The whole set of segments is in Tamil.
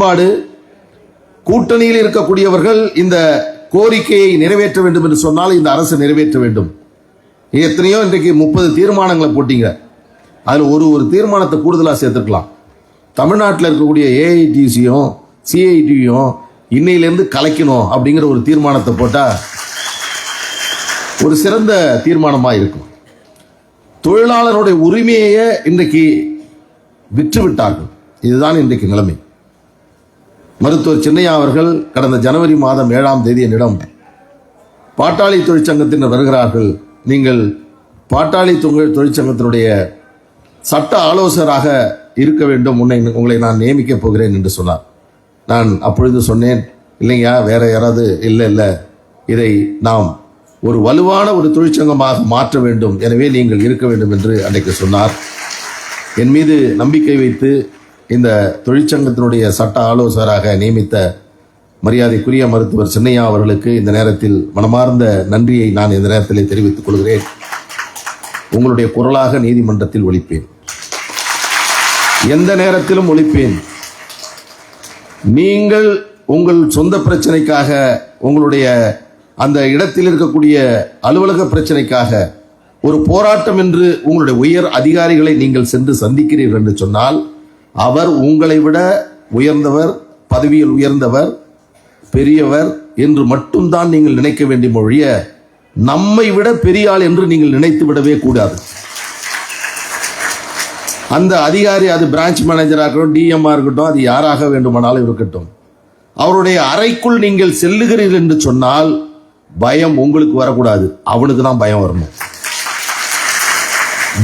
பாடு கூட்டணியில் இருக்கக்கூடியவர்கள் இந்த கோரிக்கையை நிறைவேற்ற வேண்டும் என்று சொன்னால் இந்த அரசு நிறைவேற்ற வேண்டும். எத்தனையோ இன்றைக்கு முப்பது தீர்மானங்களை போட்டீங்க. அதில் ஒரு ஒரு தீர்மானத்தை கூடுதலாக சேர்த்துக்கலாம் தமிழ்நாட்டில் இருக்கக்கூடிய ஏஐடிசியும் சிஐடியும் இன்னையிலேருந்து கலைக்கணும் அப்படிங்கிற ஒரு தீர்மானத்தை போட்டால் ஒரு சிறந்த தீர்மானமாக இருக்கும். தொழிலாளருடைய உரிமையை இன்றைக்கு விற்றுவிட்டார்கள். இதுதான் இன்றைக்கு நிலைமை. மருத்துவர் சின்னையா அவர்கள் கடந்த ஜனவரி மாதம் ஏழாம் தேதி என்னிடம் பாட்டாளி தொழிற்சங்கத்தினர் வருகிறார்கள். நீங்கள் பாட்டாளி தொழில் தொழிற்சங்கத்தினுடைய சட்ட ஆலோசகராக இருக்க வேண்டும். உன்னை உங்களை நான் நியமிக்கப் போகிறேன் என்று சொன்னார். நான் அப்பொழுது சொன்னேன் இல்லைங்க வேற யாராவது இல்லை இல்லை. இதை நாம் ஒரு வலுவான ஒரு தொழிற்சங்கமாக மாற்ற வேண்டும். எனவே நீங்கள் இருக்க வேண்டும் என்று அன்றைக்கு சொன்னார். என் மீது நம்பிக்கை வைத்து இந்த தொழிற்சங்கத்தினுடைய சட்ட ஆலோசகராக நியமித்த மரியாதைக்குரிய மருத்துவர் சின்னையா அவர்களுக்கு இந்த நேரத்தில் மனமார்ந்த நன்றியை நான் இந்த நேரத்தில் தெரிவித்துக் கொள்கிறேன். உங்களுடைய குரலாக நீதிமன்றத்தில் ஒழிப்பேன் எந்த நேரத்திலும் ஒழிப்பேன் நீங்கள் உங்கள் சொந்த பிரச்சனைக்காக உங்களுடைய அந்த இடத்தில் இருக்கக்கூடிய அலுவலக பிரச்சனைக்காக ஒரு போராட்டம் என்று உங்களுடைய உயர் அதிகாரிகளை நீங்கள் சென்று சந்திக்கிறீர்கள் என்று சொன்னால் அவர் உங்களை விட உயர்ந்தவர் பதவியில் உயர்ந்தவர் பெரியவர் என்று மட்டும்தான் நீங்கள் நினைக்க வேண்டிய மொழிய நம்மை விட பெரியாள் என்று நீங்கள் நினைத்து விடவே கூடாது. அந்த அதிகாரி அது பிரான்ச் மேனேஜராக இருக்கட்டும் டிஎம்ஆ இருக்கட்டும் அது யாராக வேண்டுமானாலும் இருக்கட்டும். அவருடைய அறைக்குள் நீங்கள் செல்லுகிறீர்கள் என்று சொன்னால் பயம் உங்களுக்கு வரக்கூடாது. அவனுக்கு தான் பயம் வரணும்.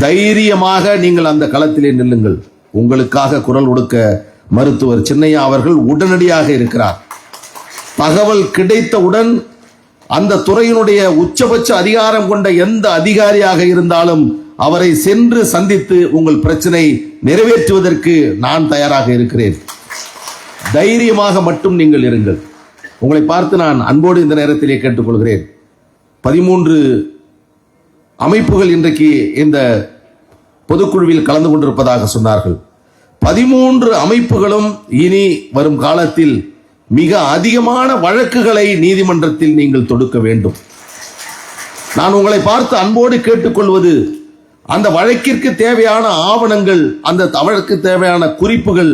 தைரியமாக நீங்கள் அந்த களத்திலே நில்லுங்கள். உங்களுக்காக குரல் கொடுக்க மருத்துவர் சின்னையா அவர்கள் உடனடியாக இருக்கிறார். தகவல் கிடைத்தவுடன் அந்த துறையினுடைய உச்சபட்ச அதிகாரம் கொண்ட எந்த அதிகாரியாக இருந்தாலும் அவரை சென்று சந்தித்து உங்கள் பிரச்சனை நிறைவேற்றுவதற்கு நான் தயாராக இருக்கிறேன். தைரியமாக மட்டும் நீங்கள் இருங்கள். உங்களை பார்த்து நான் அன்போடு இந்த நேரத்திலே கேட்டுக்கொள்கிறேன். பதிமூன்று அமைப்புகள் இன்றைக்கு இந்த பொதுக்குழுவில் கலந்து கொண்டிருப்பதாக சொன்னார்கள். பதிமூன்று அமைப்புகளும் இனி வரும் காலத்தில் மிக அதிகமான வழக்குகளை நீதிமன்றத்தில் நீங்கள் தொடுக்க வேண்டும். நான் உங்களை பார்த்து அன்போடு கேட்டுக்கொள்வது அந்த வழக்கிற்கு தேவையான ஆவணங்கள் அந்த வழக்கு தேவையான குறிப்புகள்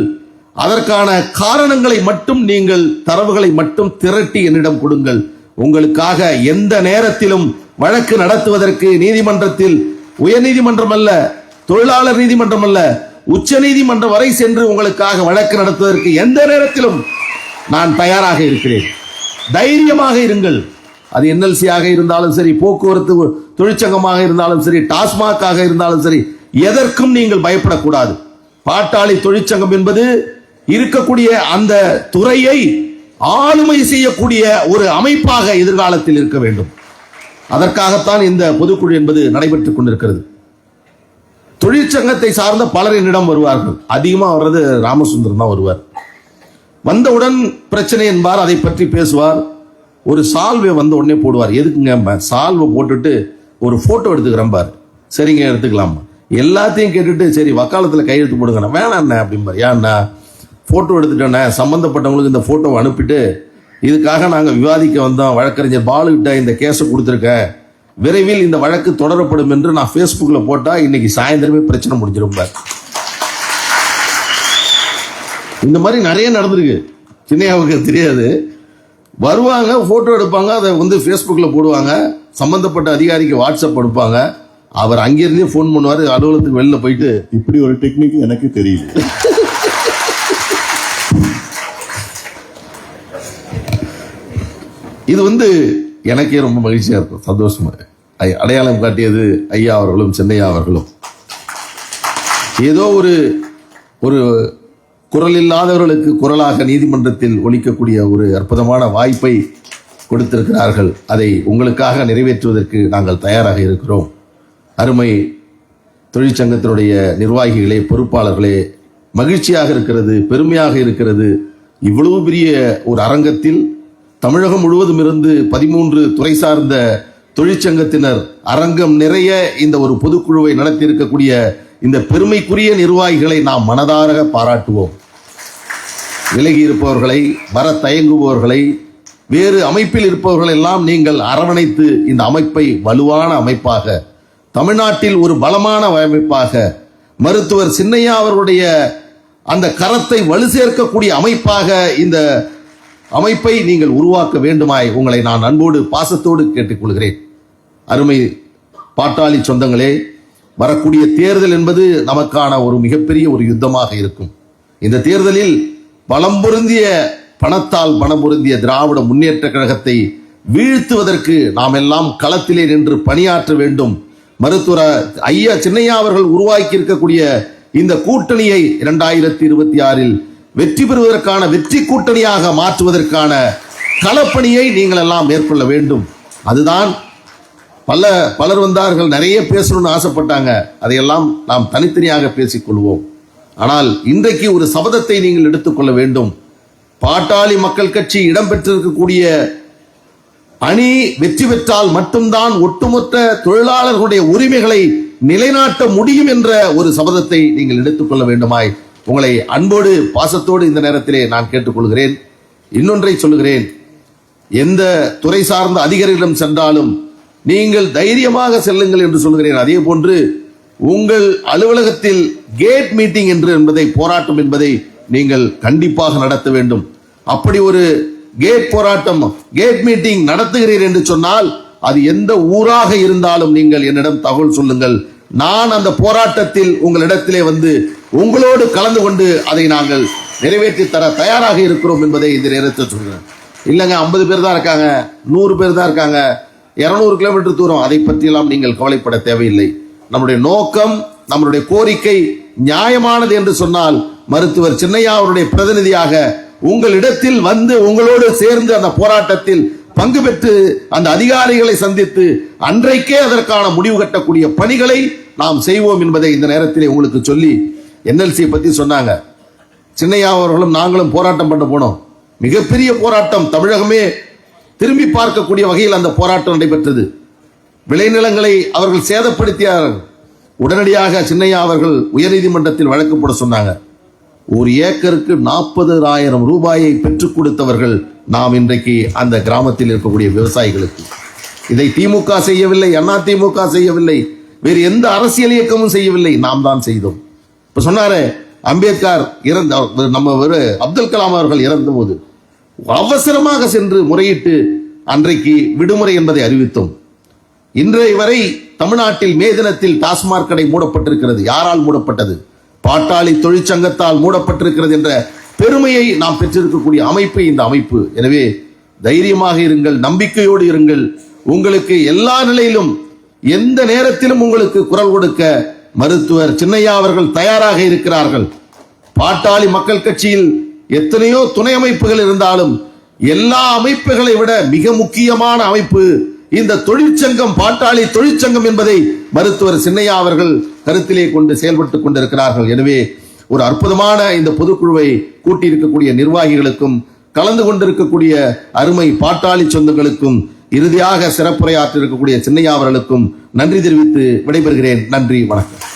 அதற்கான காரணங்களை மட்டும் நீங்கள் தரவுகளை மட்டும் திரட்டி என்னிடம் கொடுங்கள். உங்களுக்காக எந்த நேரத்திலும் வழக்கு நடத்துவதற்கு நீதிமன்றத்தில் உயர்நீதிமன்றம் அல்ல தொழிலாளர் நீதிமன்றம் அல்ல உச்ச நீதிமன்றம் வரை சென்று உங்களுக்காக வழக்கு நடத்துவதற்கு எந்த நேரத்திலும் நான் தயாராக இருக்கிறேன். தைரியமாக இருங்கள். அது என்எல்சியாக இருந்தாலும் சரி போக்குவரத்து தொழிற்சங்கமாக இருந்தாலும் சரி டாஸ்மாக் ஆக இருந்தாலும் சரி எதற்கும் நீங்கள் பயப்படக்கூடாது. பாட்டாளி தொழிற்சங்கம் என்பது இருக்கக்கூடிய அந்த துறையை ஆளுமை செய்யக்கூடிய ஒரு அமைப்பாக எதிர்காலத்தில் இருக்க வேண்டும். அதற்காகத்தான் இந்த பொதுக்குழு என்பது நடைபெற்றுக் கொண்டிருக்கிறது. தொழிற்சங்கத்தை சார்ந்த பலர் என்னிடம் வருவார்கள். அதிகமாக வர்றது ராமசுந்தரம் தான் வருவார். வந்தவுடன் பிரச்சனை என்பார் அதை பற்றி பேசுவார். ஒரு சால்வை வந்த உடனே போடுவார். எதுக்குங்க சால்வை போட்டுட்டு ஒரு ஃபோட்டோ எடுத்துக்கிறேன் பார். சரிங்க எடுத்துக்கலாம். எல்லாத்தையும் கேட்டுட்டு சரி வக்காலத்தில் கையெழுத்து போடுங்கண்ணா. வேணாண்ணே அப்படிம்பார். ஏன்னா ஃபோட்டோ எடுத்துட்டோண்ணே. சம்மந்தப்பட்டவங்களுக்கு இந்த ஃபோட்டோவை அனுப்பிட்டு இதுக்காக நாங்கள் விவாதிக்க வந்தோம். வழக்கறிஞர் பாலுகிட்ட இந்த கேஸை கொடுத்துருக்கேன். விரைவில் இந்த வழக்கு தொடரப்படும் என்று நான் ஃபேஸ்புக்கில் போட்டால் இன்னைக்கு சாயந்தரமே பிரச்சனை முடிஞ்சிடும் இந்த மாதிரி நிறைய நடந்திருக்கு. சின்னையாவுக்கு தெரியாது. வருவாங்க ஃபோட்டோ எடுப்பாங்க அதை வந்து ஃபேஸ்புக்கில் போடுவாங்க. சம்மந்தப்பட்ட அதிகாரிக்கு வாட்ஸ்அப் அனுப்பாங்க அவர் அங்கிருந்தே ஃபோன் பண்ணுவார் அலுவலகத்துக்கு வெளில போயிட்டு இப்படி ஒரு டெக்னிக் எனக்கு தெரியல. இது வந்து எனக்கே ரொம்ப மகிழ்ச்சியாக இருக்கும். சந்தோஷமா. ஐ- அடையாளம் காட்டியது ஐயா அவர்களும் சென்னையா அவர்களும். ஏதோ ஒரு ஒரு குரல் இல்லாதவர்களுக்கு குரலாக நீதிமன்றத்தில் ஒழிக்கக்கூடிய ஒரு அற்புதமான வாய்ப்பை கொடுத்திருக்கிறார்கள். அதை உங்களுக்காக நிறைவேற்றுவதற்கு நாங்கள் தயாராக இருக்கிறோம். அருமை தொழிற்சங்கத்தினுடைய நிர்வாகிகளே பொறுப்பாளர்களே மகிழ்ச்சியாக இருக்கிறது பெருமையாக இருக்கிறது. இவ்வளவு பெரிய ஒரு அரங்கத்தில் தமிழகம் முழுவதும் இருந்து பதிமூன்று துறை சார்ந்த தொழிற்சங்கத்தினர் அரங்கம் நிறைய இந்த ஒரு பொதுக்குழுவை நடத்தியிருக்கக்கூடிய இந்த பெருமைக்குரிய நிர்வாகிகளை நாம் மனதார பாராட்டுவோம். விலகி இருப்பவர்களை வர தயங்குபவர்களை வேறு அமைப்பில் இருப்பவர்கள் எல்லாம் நீங்கள் அரவணைத்து இந்த அமைப்பை வலுவான அமைப்பாக தமிழ்நாட்டில் ஒரு பலமான அமைப்பாக மருத்துவர் சின்னையா அவர்களுடைய அந்த கரத்தை வலு சேர்க்கக்கூடிய அமைப்பாக இந்த அமைப்பை நீங்கள் உருவாக்க வேண்டுமாய் உங்களை நான் அன்போடு பாசத்தோடு கேட்டுக்கொள்கிறேன். அருமை பாட்டாளி சொந்தங்களே வரக்கூடிய தேர்தல் என்பது நமக்கான ஒரு மிகப்பெரிய ஒரு யுத்தமாக இருக்கும். இந்த தேர்தலில் பலம் பொருந்திய பணத்தால் பணம் பொருந்திய திராவிட முன்னேற்ற கழகத்தை வீழ்த்துவதற்கு நாம் எல்லாம் களத்திலே நின்று பணியாற்ற வேண்டும். மருத்துவ ஐயா சின்னையா அவர்கள் உருவாக்கி இருக்கக்கூடிய இந்த கூட்டணியை இரண்டாயிரத்தி இருபத்தி ஆறில் வெற்றி பெறுவதற்கான வெற்றி கூட்டணியாக மாற்றுவதற்கான களப்பணியை நீங்கள் எல்லாம் மேற்கொள்ள வேண்டும். அதுதான் பல பலர் வந்தார்கள் நிறைய பேசணும்னு ஆசைப்பட்டாங்க. அதையெல்லாம் நாம் தனித்தனியாக பேசிக்கொள்வோம். ஆனால் இன்றைக்கு ஒரு சபதத்தை நீங்கள் எடுத்துக்கொள்ள வேண்டும். பாட்டாளி மக்கள் கட்சி இடம்பெற்றிருக்கக்கூடிய அணி வெற்றி பெற்றால் மட்டும்தான் ஒட்டுமொத்த தொழிலாளர்களுடைய உரிமைகளை நிலைநாட்ட முடியும் என்ற ஒரு சபதத்தை நீங்கள் எடுத்துக்கொள்ள வேண்டுமாய் உங்களை அன்போடு பாசத்தோடு இந்த நேரத்திலே நான் கேட்டுக்கொள்கிறேன். இன்னொன்றை சொல்லுகிறேன். எந்த துறை சார்ந்த அதிகாரிகளிடம் சென்றாலும் நீங்கள் தைரியமாக செல்லுங்கள் என்று சொல்கிறேன் அதே போன்று உங்கள் அலுவலகத்தில் கேட் மீட்டிங் என்று என்பதை போராட்டம் என்பதை நீங்கள் கண்டிப்பாக நடத்த வேண்டும். அப்படி ஒரு கேட் போராட்டம் கேட் மீட்டிங் நடத்துகிறீர் என்று சொன்னால் அது எந்த ஊராக இருந்தாலும் நீங்கள் என்னிடம் தகவல் சொல்லுங்கள். நான் அந்த போராட்டத்தில் உங்களிடத்திலே வந்து உங்களோடு கலந்து கொண்டு அதை நாங்கள் நிறைவேற்றி தர தயாராக இருக்கிறோம் என்பதை இந்த நேரத்தில் சொல்கிறேன் இல்லைங்க ஐம்பது பேர் தான் இருக்காங்க நூறு பேர் தான் இருக்காங்க இரநூறு கிலோமீட்டர் தூரம். அதை பற்றியெல்லாம் நீங்கள் கவலைப்பட தேவையில்லை. நம்முடைய நோக்கம் நம்மளுடைய கோரிக்கை நியாயமானது என்று சொன்னால் மருத்துவர் சின்னையா அவருடைய பிரதிநிதியாக உங்களிடத்தில் வந்து உங்களோடு சேர்ந்து அந்த போராட்டத்தில் பங்கு பெற்று அந்த அதிகாரிகளை சந்தித்து அன்றைக்கே அதற்கான முடிவு கட்டக்கூடிய பணிகளை நாம் செய்வோம் என்பதை இந்த நேரத்திலே உங்களுக்கு சொல்லி என்எல்சியை பற்றி சொன்னாங்க. சின்னையா அவர்களும் நாங்களும் போராட்டம் பண்ண போனோம். மிகப்பெரிய போராட்டம். தமிழகமே திரும்பி பார்க்கக்கூடிய வகையில் அந்த போராட்டம் நடைபெற்றது. விளைநிலங்களை அவர்கள் சேதப்படுத்தியார்கள் உடனடியாக சின்னையா அவர்கள் உயர்நீதிமன்றத்தில் வழக்கு போட சொன்னாங்க. ஒரு ஏக்கருக்கு நாற்பது ஆயிரம் ரூபாயை பெற்றுக் கொடுத்தவர்கள் நாம் இன்றைக்கு அந்த கிராமத்தில் இருக்கக்கூடிய விவசாயிகளுக்கு. இதை திமுக செய்யவில்லை அண்ணா திமுக செய்யவில்லை. வேறு எந்த அரசியல் இயக்கமும் செய்யவில்லை. நாம் தான் செய்தோம். இப்ப சொன்னாரு அம்பேத்கர் இறந்த நம்ம ஒரு அப்துல் கலாம் அவர்கள் இறந்தபோது அவசரமாக சென்று முறையிட்டு அன்றைக்கு விடுமுறை என்பதை அறிவித்தோம். இன்றைய வரை தமிழ்நாட்டில் மே தினத்தில் டாஸ்மாக் கடை மூடப்பட்டிருக்கிறது. யாரால் மூடப்பட்டது? பாட்டாளி தொழிற்சங்கத்தால் மூடப்பட்டிருக்கிறது என்ற பெருமையை நாம் பெற்றிருக்கக்கூடிய அமைப்பு இந்த அமைப்பு. எனவே தைரியமாக இருங்கள் நம்பிக்கையோடு இருங்கள். உங்களுக்கு எல்லா நிலையிலும் எந்த நேரத்திலும் உங்களுக்கு குரல் கொடுக்க மருத்துவர் சின்னையா அவர்கள் தயாராக இருக்கிறார்கள். பாட்டாளி மக்கள் கட்சியில் எத்தனையோ துணை அமைப்புகள் இருந்தாலும் எல்லா அமைப்புகளை விட மிக முக்கியமான அமைப்பு இந்த தொழிற்சங்கம் பாட்டாளி தொழிற்சங்கம் என்பதை மருத்துவர் சின்னையா அவர்கள் கருத்திலே கொண்டு செயல்பட்டுக் கொண்டிருக்கிறார்கள். எனவே ஒரு அற்புதமான இந்த பொதுக்குழுவை கூட்டியிருக்கக்கூடிய நிர்வாகிகளுக்கும் கலந்து கொண்டிருக்கக்கூடிய அருமை பாட்டாளி சொந்தங்களுக்கும் இறுதியாக சிறப்புரையாற்றிருக்கக்கூடிய சின்னையா அவர்களுக்கும் நன்றி தெரிவித்து விடைபெறுகிறேன். நன்றி வணக்கம்.